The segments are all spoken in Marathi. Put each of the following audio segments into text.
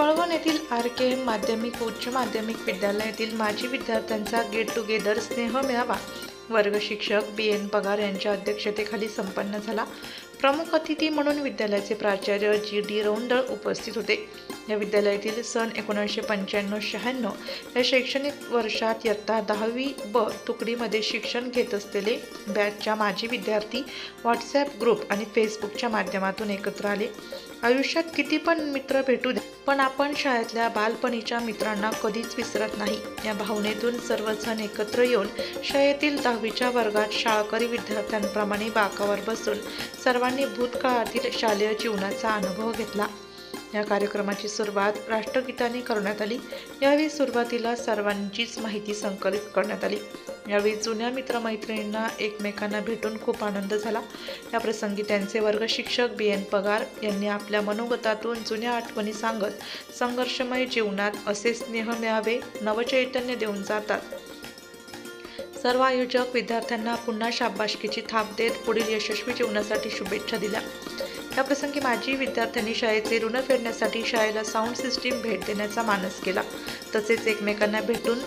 कळवण येथील आर के एम माध्यमिक उच्च माध्यमिक विद्यालयातील माजी विद्यार्थ्यांचा गेट टुगेदर स्नेह मेळावा वर्ग शिक्षक बी एन पगार यांच्या अध्यक्षतेखाली संपन्न झाला. प्रमुख अतिथी म्हणून विद्यालयाचे प्राचार्य जी डी रौंदळ उपस्थित होते. या विद्यालयातील सन एकोणीसशे पंच्याण्णव शहाण्णव या शैक्षणिक वर्षात इयत्ता दहावी ब तुकडीमध्ये शिक्षण घेत असलेले बॅचच्या माजी विद्यार्थी व्हॉट्सॲप ग्रुप आणि फेसबुकच्या माध्यमातून एकत्र आले. आयुष्यात किती पण मित्र भेटू दे पण आपण शाळेतल्या बालपणीच्या मित्रांना कधीच विसरत नाही. या भावनेतून सर्वजण एकत्र येऊन शाळेतील दहावीच्या वर्गात शाळकरी विद्यार्थ्यांप्रमाणे बाकावर बसून सर्वांनी भूतकाळातील शालेय जीवनाचा अनुभव घेतला. या कार्यक्रमाची सुरुवात राष्ट्रगीताने करण्यात आली. यावेळी सुरुवातीला सर्वांचीच माहिती संकलित करण्यात आली. यावेळी जुन्या मित्रमैत्रिणींना एकमेकांना भेटून खूप आनंद झाला. या प्रसंगी त्यांचे वर्ग शिक्षक बी एन पगार यांनी आपल्या मनोगतातून जुन्या आठवणी सांगत संघर्षमय जीवनात असे स्नेह मिळावे नवचैतन्य देऊन जातात. सर्व आयोजक विद्यार्थ्यांना पुन्हा शाबाशकीची थाप देत पुढील यशस्वी जीवनासाठी शुभेच्छा दिल्या. याप्रसंगी माजी विद्यार्थ्यांनी शाळेचे ऋण फेडण्यासाठी शाळेला साऊंड सिस्टीम भेट देण्याचा मानस केला. तसेच एकमेकांना भेटून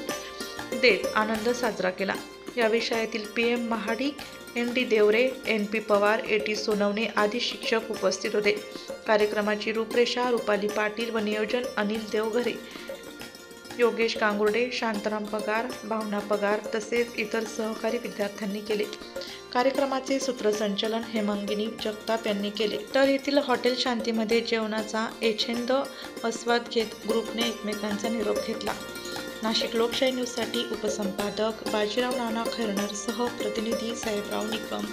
देत आनंद साजरा केला. यावेळी शाळेतील P M Mahadik N D Deore N P Pawar A T Sonawane आदी शिक्षक उपस्थित होते. कार्यक्रमाची रूपरेषा रुपाली पाटील व नियोजन अनिल देवघरे. योगेश कांगुर्डे शांताराम पगार भावना पगार तसेच इतर सहकारी विद्यार्थ्यांनी केले. कार्यक्रमाचे सूत्रसंचलन हेमंगिनी जगताप यांनी केले. तर येथील हॉटेल शांतीमध्ये जेवणाचा एछेंद आस्वाद घेत ग्रुपने एकमेकांचा निरोप घेतला. नाशिक लोकशाही न्यूजसाठी उपसंपादक बाजीराव नाना खैरनारसह प्रतिनिधी साहेबराव निकम.